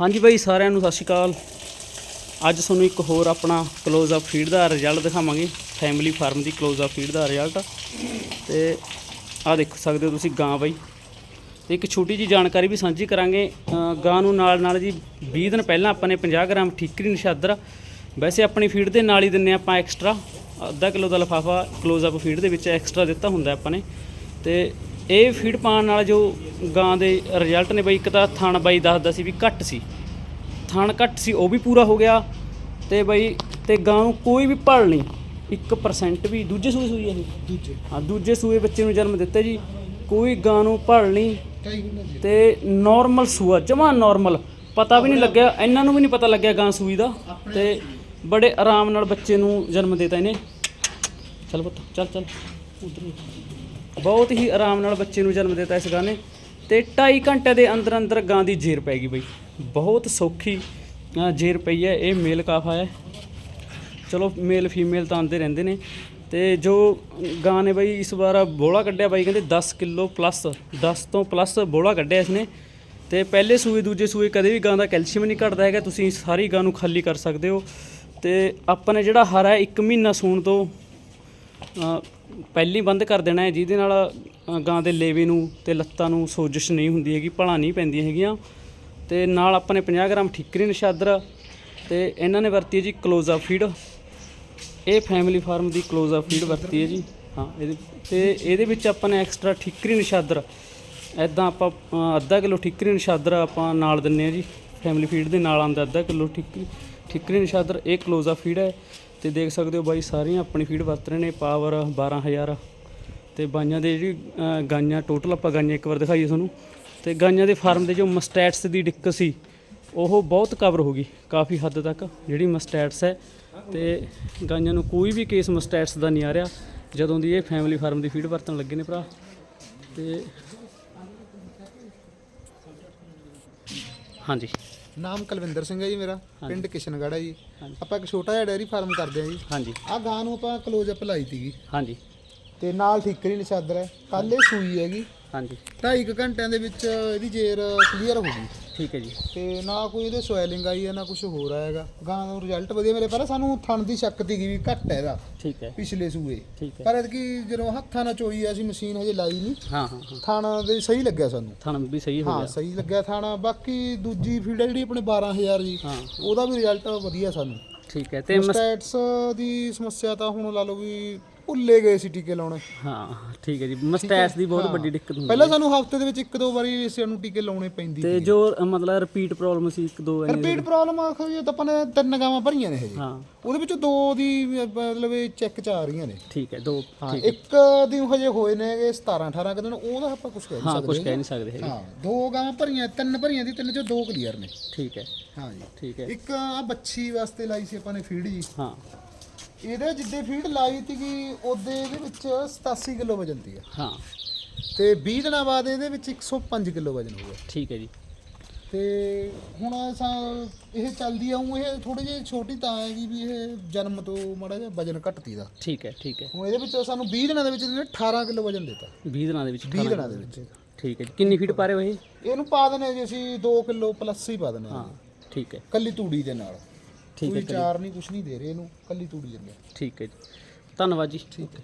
ਹਾਂਜੀ ਬਾਈ, ਸਾਰਿਆਂ ਨੂੰ ਸਤਿ ਸ਼੍ਰੀ ਅਕਾਲ। ਅੱਜ ਤੁਹਾਨੂੰ ਇੱਕ ਹੋਰ ਆਪਣਾ ক্লোਜ਼ ਅਪ ਫੀਡ ਦਾ ਰਿਜ਼ਲਟ ਦਿਖਾਵਾਂਗੇ। ਫੈਮਿਲੀ ਫਾਰਮ ਦੀ ਕਲੋਜ਼ ਅਪ ਫੀਡ ਦਾ ਰਿਜ਼ਲਟ ਤੇ ਆਹ ਦੇਖ, ਸਕਦੇ ਹੋ ਤੁਸੀਂ ਗਾਂ ਬਾਈ। ਤੇ ਇੱਕ ਛੋਟੀ ਜੀ ਜਾਣਕਾਰੀ ਵੀ ਸਾਂਝੀ ਕਰਾਂਗੇ। ਗਾਂ ਨੂੰ ਨਾਲ ਨਾਲ ਜੀ 20 ਦਿਨ ਪਹਿਲਾਂ ਆਪਾਂ ਨੇ 50 ਗ੍ਰਾਮ ਠੀਕਰੀ ਨਿਸ਼ਾਦਰ। ਵੈਸੇ ਆਪਣੀ ਫੀਡ ਦੇ ਨਾਲ ਹੀ ਦਿੰਨੇ ਆਪਾਂ ਐਕਸਟਰਾ ਅੱਧਾ ਕਿਲੋ ਦਾ ਲਫਾਫਾ ক্লোਜ਼ ਅਪ ਫੀਡ ਦੇ ਵਿੱਚ ਐਕਸਟਰਾ ਦਿੱਤਾ ਹੁੰਦਾ ਆਪਾਂ ਨੇ। ਤੇ ਇਹ ਫੀਡ ਪਾਉਣ ਨਾਲ ਜੋ ਗਾਂ ਦੇ ਰਿਜ਼ਲਟ ਨੇ ਬਈ ਇੱਕ ਤਾਂ ਥਣ ਬਾਈ ਦੱਸਦਾ ਸੀ ਵੀ ਘੱਟ ਸੀ। ਥਣ ਘੱਟ ਸੀ ਉਹ ਵੀ ਪੂਰਾ ਹੋ ਗਿਆ ਤੇ ਬਈ ਤੇ ਗਾਂ ਨੂੰ ਕੋਈ ਵੀ ਭਲ ਨਹੀਂ 1% ਵੀ ਦੂਜੇ ਸੂਏ ਸੂਈ ਹੈ ਇਹ। ਦੂਜੇ। ਹਾਂ ਦੂਜੇ ਸੂਏ ਬੱਚੇ ਨੂੰ ਜਨਮ ਦਿੱਤਾ ਜੀ। ਕੋਈ ਗਾਂ ਨੂੰ ਭਲ ਨਹੀਂ ਤੇ ਨਾਰਮਲ ਸੂਆ ਜਮਾ ਨਾਰਮਲ ਪਤਾ ਵੀ ਨਹੀਂ ਲੱਗਿਆ ਇਹਨਾਂ ਨੂੰ ਵੀ ਨਹੀਂ ਪਤਾ ਲੱਗਿਆ ਗਾਂ ਸੂਈ ਦਾ। ਤੇ ਬੜੇ ਆਰਾਮ ਨਾਲ ਬੱਚੇ ਨੂੰ ਜਨਮ ਦਿੱਤਾ ਇਹਨੇ। ਚੱਲ ਪੁੱਤ ਚੱਲ ਚੱਲ। ਉਧਰ। ਬਹੁਤ ਹੀ ਆਰਾਮ ਨਾਲ ਬੱਚੇ ਨੂੰ ਜਨਮ ਦਿੱਤਾ ਇਸ ਗਾਂ ਨੇ ਤੇ 2.5 ਘੰਟੇ ਦੇ ਅੰਦਰ ਅੰਦਰ ਗਾਂ ਦੀ ਜੇਰ ਪੈ ਗਈ ਬਈ। ਬਹੁਤ ਸੌਖੀ ਜੇਰ ਪਈ ਹੈ, ਇਹ ਮੇਲ ਕਾਫਾ ਹੈ। ਚਲੋ ਮੇਲ ਫੀਮੇਲ ਤਾਂ ਆਉਂਦੇ ਰਹਿੰਦੇ ਨੇ। ਤੇ ਜੋ ਗਾਂ ਨੇ ਬਈ ਇਸ ਵਾਰ ਬੋਲਾ ਕੱਢਿਆ ਬਾਈ, ਕਹਿੰਦੇ 10 ਕਿਲੋ ਪਲੱਸ 10 ਤੋਂ ਪਲੱਸ ਬੋਲਾ ਕੱਢਿਆ ਇਸਨੇ ਤੇ ਪਹਿਲੇ ਸੂਏ, ਦੂਜੇ ਸੂਏ ਕਦੇ ਵੀ ਗਾਂ ਦਾ ਕੈਲਸ਼ੀਅਮ ਨਹੀਂ ਘਟਦਾ ਹੈਗਾ, ਤੁਸੀਂ ਸਾਰੀ ਗਾਂ ਨੂੰ ਖਾਲੀ ਕਰ ਸਕਦੇ ਹੋ। ਤੇ ਆਪਾਂ ਨੇ ਜਿਹੜਾ ਹਰਾ 1 ਮਹੀਨਾ ਸੂਣ ਤੋਂ ਪਹਿਲੀ ਬੰਦ ਕਰ ਦੇਣਾ ਹੈ, ਜਿਹਦੇ ਨਾਲ ਗਾਂ ਦੇ ਲੇਵੇ ਨੂੰ ਤੇ ਲੱਤਾਂ ਨੂੰ ਸੋਜਸ਼ ਨਹੀਂ ਹੁੰਦੀ ਹੈਗੀ, ਭਲਾ ਨਹੀਂ ਪੈਂਦੀਆਂ ਹੈਗੀਆਂ। ਤੇ ਨਾਲ ਆਪਾਂ ਨੇ 50 ਗ੍ਰਾਮ ਠਿਕਰੀ ਨਿਸ਼ਾਦਰ, ਤੇ ਇਹਨਾਂ ਨੇ ਵਰਤੀ ਹੈ ਜੀ ਕਲੋਜ਼ਾ ਫੀਡ ਇਹ ਫੈਮਿਲੀ ਫਾਰਮ ਦੀ ਕਲੋਜ਼ਾ ਫੀਡ ਵਰਤੀ ਹੈ ਜੀ। ਹਾਂ, ਇਹਦੇ, ਤੇ ਇਹਦੇ ਵਿੱਚ ਆਪਾਂ ਨੇ ਐਕਸਟਰਾ ਠਿਕਰੀ ਨਿਸ਼ਾਦਰ। ਐਦਾਂ ਆਪਾਂ ਅੱਧਾ ਕਿਲੋ ਠਿਕਰੀ ਨਿਸ਼ਾਦਰ ਆਪਾਂ ਨਾਲ ਦਿੰਨੇ ਆ ਜੀ। ਫੈਮਿਲੀ ਫੀਡ ਦੇ ਨਾਲ ਆਂਦਾ ਅੱਧਾ ਕਿਲੋ ਠਿਕਰੀ ਠਿਕਰੀ ਨਿਸ਼ਾਦਰ, ਇਹ ਕਲੋਜ਼ਾ ਫੀਡ ਹੈ। ਤੇ ਦੇਖ ਸਕਦੇ ਹੋ ਬਾਈ, ਸਾਰੀਆਂ ਆਪਣੀ ਫੀਡ ਵਰਤ ਰਹੇ ਨੇ ਪਾਵਰ 12000 ਤੇ ਬਾਈਆਂ ਦੇ ਜਿਹੜੀ ਗਾਈਆਂ ਟੋਟਲ ਆਪਾਂ ਗਾਈਆਂ ਇੱਕ ਵਾਰ ਦਿਖਾਈਏ ਤੁਹਾਨੂੰ। ਤੇ ਗਾਈਆਂ ਦੇ ਫਾਰਮ ਦੇ ਜੋ ਮਸਟੈਟਸ ਦੀ ਦਿੱਕਤ ਸੀ, ਉਹ ਬਹੁਤ ਕਵਰ ਹੋ ਗਈ ਕਾਫੀ ਹੱਦ ਤੱਕ, ਜਿਹੜੀ ਮਸਟੈਟਸ ਹੈ। ਤੇ ਗਾਈਆਂ ਨੂੰ ਕੋਈ ਵੀ ਕੇਸ ਮਸਟੈਟਸ ਦਾ ਨਹੀਂ ਆ ਰਿਹਾ, ਜਦੋਂ ਦੀ ਇਹ ਫੈਮਿਲੀ ਫਾਰਮ ਦੀ ਫੀਡ ਵਰਤਣ ਲੱਗੇ ਨੇ ਭਰਾ। ਤੇ ਹਾਂਜੀ। ਨਾਮ ਕੁਲਵਿੰਦਰ ਸਿੰਘ ਹੈ ਜੀ ਮੇਰਾ ਪਿੰਡ ਕਿਸ਼ਨਗੜ੍ਹ ਹੈ ਜੀ। ਆਪਾਂ ਇੱਕ ਛੋਟਾ ਜਿਹਾ ਡੈਰੀ ਫਾਰਮ ਕਰਦੇ ਹਾਂ ਜੀ। ਹਾਂਜੀ। ਆਹ ਗਾਂ ਨੂੰ ਆਪਾਂ ਕਲੋਜ਼ ਅਪ ਲਾਈ ਤੀਗੀ ਹਾਂਜੀ। ਤੇ ਨਾਲ ਠੀਕਰੀ ਨਸ਼ਾਦਰ ਹੈ। ਕੱਲ ਇਹ ਸੂਈ ਹੈਗੀ। ਹਾਂਜੀ। ਢਾਈ ਕੁ ਘੰਟਿਆਂ ਦੇ ਵਿੱਚ ਇਹਦੀ ਜੇਰ ਕਲੀਅਰ ਹੋ ਗਈ। ਠੀਕ ਹੈ ਜੀ। ਤੇ ਨਾ ਕੋਈ ਇਹਦੇ ਸਵੈਲਿੰਗ ਆਈ ਹੈ ਨਾ ਕੁਝ ਹੋਰ ਆਏਗਾ ਗਾਂ ਦਾ ਰਿਜ਼ਲਟ ਵਧੀਆ ਮੇਰੇ ਪਹਿਲਾਂ ਸਾਨੂੰ ਥਣ ਦੀ ਸ਼ੱਕ ਤੀਗੀ ਵੀ ਘੱਟ ਹੈ ਇਹਦਾ ਠੀਕ ਹੈ। ਪਿਛਲੇ ਸੂਏ। ਠੀਕ ਹੈ। ਪਰ ਜਦੋਂ ਹੱਥਾਂ ਨਾਲ ਚੋਈ ਆ ਅਸੀਂ ਮਸ਼ੀਨ ਹਜੇ ਲਾਈ ਨਹੀਂ। ਹਾਂ ਹਾਂ ਹਾਂ। ਥਣ ਦੇ ਸਹੀ ਲੱਗਿਆ ਸਾਨੂੰ। ਥਣ ਵੀ ਸਹੀ ਹੋ ਹਾਂ ਗਿਆ। ਸਹੀ ਲੱਗਿਆ ਥਾਣਾ। ਬਾਕੀ ਦੂਜੀ ਫੀਡ ਜਿਹੜੀ ਆਪਣੇ 12000 ਜੀ ਹਾਂ। ਉਹਦਾ ਵੀ ਰਿਜ਼ਲਟ ਵਧੀਆ ਸਾਨੂੰ। ਠੀਕ ਹੈ ਤੇ ਮਸ- ਸਟੈਟਸ ਦੀ ਸਮੱਸਿਆ ਤਾਂ ਹੁਣ ਲਾ ਲਓ ਵੀ ਭੁੱਲੇ ਗਏ ਸੀ ਟੀਕੇ ਲਾਉਣੇ। ਹਾਂ ਠੀਕ ਹੈ ਜੀ। ਮਸਟੈਟਸ ਦੀ ਬਹੁਤ ਵੱਡੀ ਦਿੱਕਤ ਹੁੰਦੀ ਪਹਿਲਾਂ ਸਾਨੂੰ ਹਫ਼ਤੇ ਦੇ ਵਿੱਚ ਇੱਕ ਦੋ ਵਾਰੀ ਇਸੇ ਨੂੰ ਟੀਕੇ ਲਾਉਣੇ ਪੈਂਦੀ ਤੇ ਜੋ ਮਤਲਬ ਰਿਪੀਟ ਪ੍ਰੋਬਲਮ ਸੀ ਇੱਕ ਦੋ ਐਵੇਂ ਰਿਪੀਟ ਪ੍ਰੋਬਲਮ ਆਖੋ ਜੀ ਤਾਂ ਆਪਾਂ ਨੇ ਤਿੰਨ ਗਾਵਾਂ ਭਰੀਆਂ ਨੇ ਹਜੇ ਹਾਂ। ਉਹਦੇ ਵਿੱਚੋਂ ਦੋ ਦੀ ਮਤਲਬ ਚੈੱਕ ਚ ਆ ਰਹੀਆਂ ਨੇ। ਠੀਕ ਹੈ ਦੋ ਹਾਂ ਇੱਕ ਦੀ ਹਜੇ ਹੋਏ ਨੇ ਹੈਗੇ 17 18 ਕੁ ਦਿਨ ਉਹਦਾ ਆਪਾਂ ਕੁਝ ਕਹਿ ਨਹੀਂ ਹਾਂ ਕੁਝ ਸਕਦੇ ਕਹਿ ਨਹੀਂ ਸਕਦੇ ਹੈਗੇ। ਹਾਂ ਦੋ ਗਾਵਾਂ ਭਰੀਆਂ ਤਿੰਨ ਭਰੀਆਂ ਦੀ ਤਿੰਨ ਚੋਂ ਦੋ ਕਲੀਅਰ ਨੇ। ਠੀਕ ਹੈ। ਹਾਂ ਜੀ। ਠੀਕ ਹੈ। ਇੱਕ ਆ ਬੱਚੀ ਵਾਸਤੇ ਲਾਈ ਸੀ ਆਪਾਂ ਨੇ ਫੀਡ ਜੀ। ਹਾਂ। ਇਹਦੇ ਜਿੱਦੇ ਫੀਡ ਲਾਈ ਸੀਗੀ ਉਹਦੇ ਇਹਦੇ ਵਿੱਚ 87 ਕਿਲੋ ਵਜਨ ਸੀ ਹਾਂ। ਤੇ 20 ਦਿਨਾਂ ਬਾਅਦ ਇਹਦੇ ਵਿੱਚ 105 ਕਿਲੋ ਵਜਨ ਹੋ ਗਿਆ। ਠੀਕ ਹੈ ਜੀ। ਤੇ ਹੁਣ ਅਸਾਂ ਇਹ ਚੱਲਦੀ ਆਉਂ ਇਹ ਥੋੜੀ ਜਿਹੀ ਛੋਟੀ ਤਾਂ ਹੈਗੀ ਵੀ ਇਹ ਜਨਮ ਤੋਂ ਮਾੜਾ ਜਿਹਾ ਵਜਨ ਘਟਤੀ ਦਾ। ਠੀਕ ਹੈ ਠੀਕ ਹੈ। ਹੁਣ ਇਹਦੇ ਵਿੱਚ ਸਾਨੂੰ 20 ਦਿਨਾਂ ਦੇ ਵਿੱਚ ਇਹਨੇ 18 ਕਿਲੋ ਵਜਨ ਦਿੱਤਾ। 20 ਦਿਨਾਂ ਦੇ ਵਿੱਚ 20 ਦਿਨਾਂ ਦੇ ਵਿੱਚ। ਠੀਕ ਹੈ ਜੀ। ਕਿੰਨੀ ਫੀਟ ਪਾ ਰਹੇ ਹੋ ਇਹ? ਇਹਨੂੰ ਪਾ ਦਨੇ ਜੀ ਅਸੀਂ 2 ਕਿਲੋ ਪਲੱਸ ਹੀ ਪਾ ਦਨੇ ਹਾਂ ਠੀਕ ਹੈ। ਕੱਲੀ ਤੂੜੀ ਦੇ ਨਾਲ। ਠੀਕ ਕੋਈ ਹੈ ਚਾਰ ਨਹੀਂ ਕੁਝ ਨਹੀਂ ਦੇ ਰਹੇ ਇਹਨੂੰ ਕੱਲੀ ਤੂੜੀ ਦਿੰਦੇ ਠੀਕ ਹੈ ਜੀ। ਧੰਨਵਾਦ ਜੀ। ਠੀਕ ਹੈ